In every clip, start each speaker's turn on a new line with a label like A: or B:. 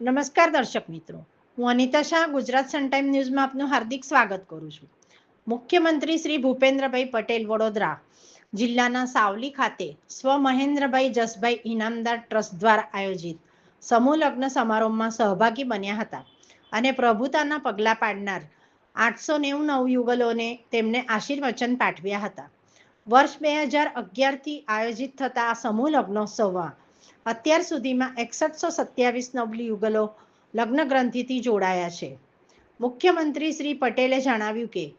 A: નમસ્કાર દર્શક મિત્રો. હું અનિતા શાહ, ગુજરાત સન ટાઈમ ન્યૂઝમાં આપનું હાર્દિક સ્વાગત કરું છું. મુખ્યમંત્રી શ્રી ભૂપેન્દ્રભાઈ પટેલ વડોદરા જિલ્લાના સાવલી ખાતે સ્વ મહેન્દ્રભાઈ જસભાઈ ઇનામદાર ટ્રસ્ટ દ્વારા આયોજિત સમૂહ લગ્ન સમારોહમાં સહભાગી બન્યા હતા અને પ્રભુતાના પગલાં પાડનાર આઠસો નેવું નવયુગલોને તેમને આશીર્વચન પાઠવ્યા હતા. વર્ષ બે હજાર અગિયારથી આયોજિત થતા આ સમૂહ લગ્નોત્સવમાં અત્યાર સુધીમાં એકસઠસો સત્યાવીસ નવયુગલો લગ્ન ગ્રંથિથી જોડાયા છે. મુખ્યમંત્રી શ્રી પટેલે જણાવ્યું કે,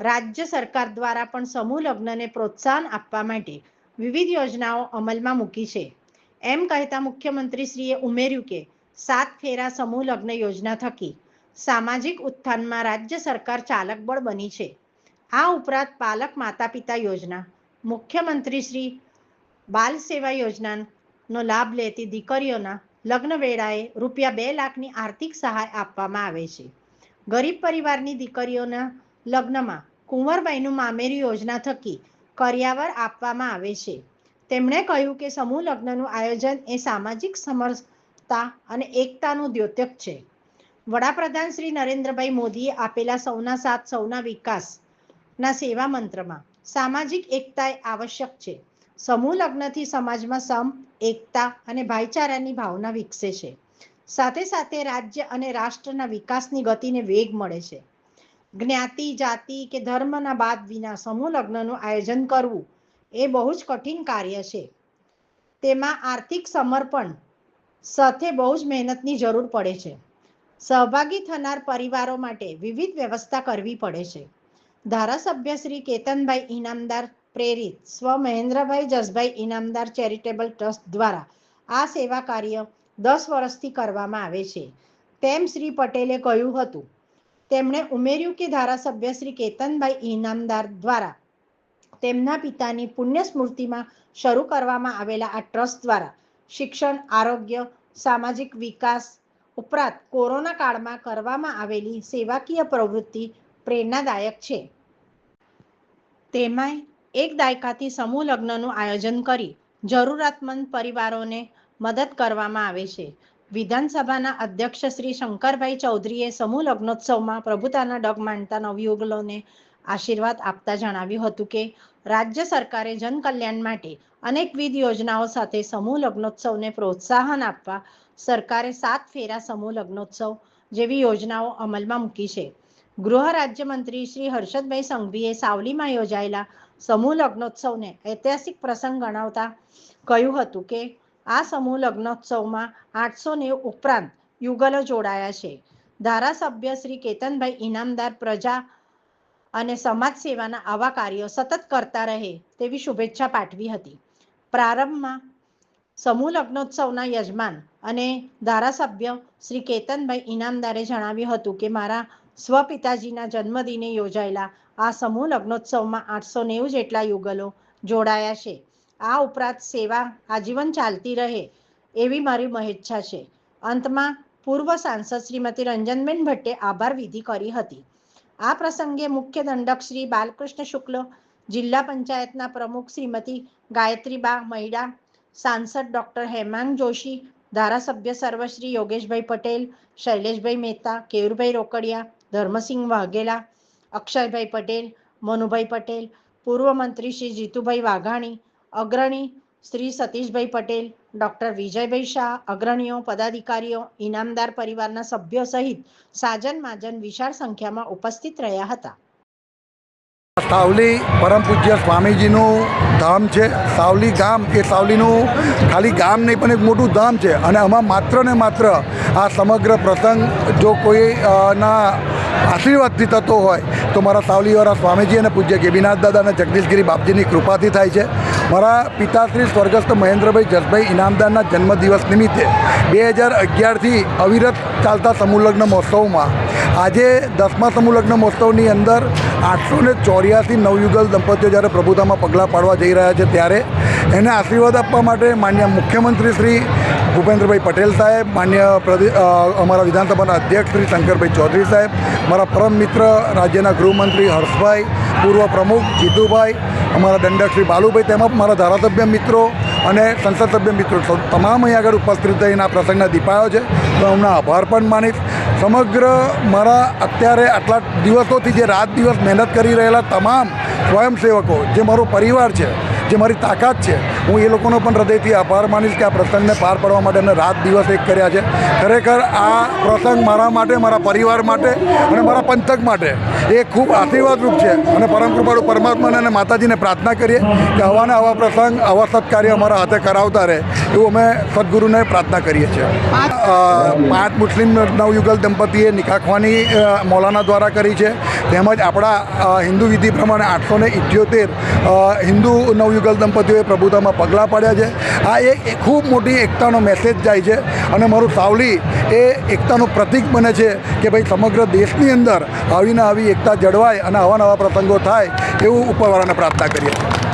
A: રાજ્ય સરકાર દ્વારા પણ સમૂહ લગ્નને પ્રોત્સાહન આપવા માટે વિવિધ યોજનાઓ અમલમાં મૂકી છે. એમ કહેતા મુખ્યમંત્રીશ્રીએ ઉમેર્યું કે, સાત ફેરા સમૂહ લગ્ન યોજના થકી સામાજિક ઉત્થાનમાં રાજ્ય સરકાર ચાલક બળ બની છે. આ ઉપરાંત પાલક માતા પિતા યોજના મુખ્યમંત્રી શ્રી બાલ સેવા યોજનાનો લાભ લેતી દીકરીઓના લગ્ન વેળાએ રૂપિયા બે લાખની આર્થિક સહાય આપવામાં આવે છે. ગરીબ પરિવારની દીકરીઓના લગ્નમાં કુંવરબાઈનું મામેરી યોજના થકી કર્યાવર આપવામાં આવે છે. તેમણે કહ્યું કે સમૂહ લગ્નનું આયોજન એ સામાજિક સમરસતા અને એકતાનું દ્યોતક છે. વડાપ્રધાન શ્રી નરેન્દ્રભાઈ મોદીએ આપેલા સૌના સાથ, સૌના વિકાસના સેવા મંત્રમાં સામાજિક એકતા આવશ્યક છે. સમૂહ લગ્નથી સમાજમાં સમ, એકતા અને ભાઈચારાની ભાવના વિકસે છે. સાથે સાથે રાજ્ય અને રાષ્ટ્રના વિકાસની ગતિને વેગ મળે છે. જ્ઞાતિ, જાતિ કે ધર્મના બાદ વિના સમૂહ લગ્નનું આયોજન કરવું એ બહુ જ કઠિન કાર્ય છે. તેમાં આર્થિક સમર્પણ સાથે બહુ જ મહેનતની જરૂર પડે છે. સહભાગી થનાર પરિવારો માટે વિવિધ વ્યવસ્થા કરવી પડે છે. ધારાસભ્ય શ્રી કેતનભાઈ ઇનામદાર પ્રેરિત. સ્વ મહેન્દ્રભાઈ જસભાઈ ઇનામદાર ચેરિટેબલ ટ્રસ્ટ દ્વારા આ સેવા કાર્ય દસ વર્ષથી કરવામાં આવે છે. તેમ શ્રી પટેલે કહ્યું હતું. તેમણે ઉમેર્યું કે ધારાસભ્ય શ્રી કેતનભાઈ ઇનામદાર દ્વારા તેમના પિતાની પુણ્ય સ્મૃતિમાં શરૂ કરવામાં આવેલા આ ટ્રસ્ટ દ્વારા શિક્ષણ, આરોગ્ય, સામાજિક વિકાસ ઉપરાંત કોરોના કાળમાં કરવામાં આવેલી સેવાકીય પ્રવૃત્તિ પ્રેરણાદાયક છે. તેમાંય એક દાયકાથી સમૂહ લગ્નનું આયોજન કરી જરૂરતમંદ પરિવારોને મદદ કરવામાં આવે છે. વિધાનસભાના અધ્યક્ષ શ્રી શંકરભાઈ ચૌધરીએ સમૂહ લગ્નોત્સવમાં પ્રભુતાના ડગ માંડતા નવયુગલોને આશીર્વાદ આપતા જણાવ્યું હતું કે, રાજ્ય સરકારે જનકલ્યાણ માટે અનેકવિધ યોજનાઓ સાથે સમૂહ લગ્નોત્સવને પ્રોત્સાહન આપવા સરકારે સાત ફેરા સમૂહ લગ્નોત્સવ જેવી યોજનાઓ અમલમાં મૂકી છે. ગૃહ રાજ્યમંત્રી શ્રી હર્ષદભાઈ સંઘવીએ સાવલીમાં યોજાયેલા સમૂહ લગ્નોત્સવને ઐતિહાસિક પ્રસંગ ગણાવતા કહ્યું હતું કે, આ સમૂહ લગ્નોત્સવમાં આઠસો ને ઉપરાંત યુગલો જોડાયા છે. ધારાસભ્ય શ્રી કેતનભાઈ ઇનામદાર પ્રજા અને સમાજ સેવાના આવા કાર્યો સતત કરતા રહે તેવી શુભેચ્છા પાઠવી હતી. પ્રારંભમાં સમૂહ લગ્નોત્સવના યજમાન અને ધારાસભ્ય શ્રી કેતનભાઈ ઇનામદારે જણાવ્યું હતું કે, મારા સ્વપિતાજીના જન્મદિને યોજાયેલા આ સમૂહ લગ્નોત્સવમાં આઠસો નેવું જેટલા યુગલો જોડાયા છે. આ ઉપરાંત સેવા આજીવન ચાલતી રહે એવી મારી મહેચ્છા છે. અંતમાં પૂર્વ સાંસદ શ્રીમતી રંજનબેન ભટ્ટે આભાર વિધિ કરી હતી. આ પ્રસંગે મુખ્ય દંડક શ્રી બાલકૃષ્ણ શુક્લ, જિલ્લા પંચાયતના પ્રમુખ શ્રીમતી ગાયત્રીબા મહિડા સાંસદ ડોક્ટર હેમાંગ જોશી, ધારાસભ્ય સર્વશ્રી યોગેશભાઈ પટેલ, શૈલેષભાઈ મહેતા, કેયુરભાઈ રોકડિયા ધર્મસિંહ વાઘેલા, અક્ષયભાઈ પટેલ, મનુભાઈ પટેલ, પૂર્વ મંત્રી શ્રી જીતુભાઈ વાઘાણી, અગ્રણી શ્રી સતીશભાઈ પટેલ, ડોક્ટર વિજયભાઈ શાહ, અગ્રણીઓ, પદાધિકારીઓ, ઇનામદાર પરિવારના સભ્યો સહિત સાજન માજન વિશાળ સંખ્યામાં ઉપસ્થિત રહ્યા હતા.
B: સાવલી પરમ પૂજ્ય સ્વામીજીનું ધામ છે. સાવલી ગામ એ સાવલીનું ખાલી ગામ નહીં, પણ એક મોટું ધામ છે. અને આમાં માત્ર ને માત્ર આ સમગ્ર પ્રસંગ જો કોઈ ના આશીર્વાદથી થતો હોય, તો મારા સાવલીવાળા સ્વામીજી અને પૂજ્ય ગેબીનાથ દાદા અને જગદીશગીરી બાપજીની કૃપાથી થાય છે. મારા પિતાશ્રી સ્વર્ગસ્થ મહેન્દ્રભાઈ જસભાઈ ઇનામદારના જન્મદિવસ નિમિત્તે બે હજાર અગિયારથી અવિરત ચાલતા સમૂહલગ્ન મહોત્સવમાં આજે દસમા સમૂહલગ્ન મહોત્સવની અંદર આઠસો ને ચોર્યાસી નવયુગલ દંપતીઓ જ્યારે પ્રભુતામાં પગલાં પાડવા જઈ રહ્યા છે ત્યારે એને આશીર્વાદ આપવા માટે માન્ય મુખ્યમંત્રી શ્રી ભૂપેન્દ્રભાઈ પટેલ સાહેબ, માન્ય અમારા વિધાનસભાના અધ્યક્ષ શ્રી શંકરભાઈ ચૌધરી સાહેબ, મારા પરમ મિત્ર રાજ્યના ગૃહમંત્રી હર્ષભાઈ, પૂર્વ પ્રમુખ જીતુભાઈ, અમારા દંડક શ્રી બાલુભાઈ તેમજ મારા ધારાસભ્ય મિત્રો અને સંસદ સભ્ય મિત્રો. તમામ અહીં આગળ ઉપસ્થિત થઈને આ પ્રસંગને દીપાયો છે. તો હું આભાર પણ માનીશ. સમગ્ર મારા અત્યારે આટલા દિવસોથી જે રાત દિવસ મહેનત કરી રહેલા તમામ સ્વયંસેવકો, જે મારો પરિવાર છે જે મારી તાકાત છે, હું એ લોકોનો પણ હૃદયથી આભાર માનીશ કે આ પ્રસંગને પાર પાડવા માટે એમને રાત દિવસ એક કર્યા છે. ખરેખર આ પ્રસંગ મારા માટે, મારા પરિવાર માટે અને મારા પંથક માટે એ ખૂબ આશીર્વાદરૂપ છે. અને પરમ કૃપાળુ પરમાત્માને અને માતાજીને પ્રાર્થના કરીએ કે આવા ને આવા પ્રસંગ આવા સત્કાર્ય અમારા હાથે કરાવતા રહે એવું અમે સદગુરુને પ્રાર્થના કરીએ છીએ. પાંચ મુસ્લિમ નવયુગલ દંપતીએ નિકાખવાની મૌલાના દ્વારા કરી છે. તેમજ આપણા હિન્દુ વિધિ પ્રમાણે આઠસો ને ઇઠ્યોતેર હિન્દુ નવયુગલ દંપતીઓએ પ્રભુતામાં પગલાં પાડ્યા છે. આ એક ખૂબ મોટી એકતાનો મેસેજ જાય છે અને મારું સાવલી એ એકતાનું પ્રતીક બને છે કે ભાઈ સમગ્ર દેશની અંદર આવીને આવી એકતા જળવાય અને આવા નવા પ્રસંગો થાય એવું ઉપરવાળાને પ્રાર્થના કરીએ છીએ.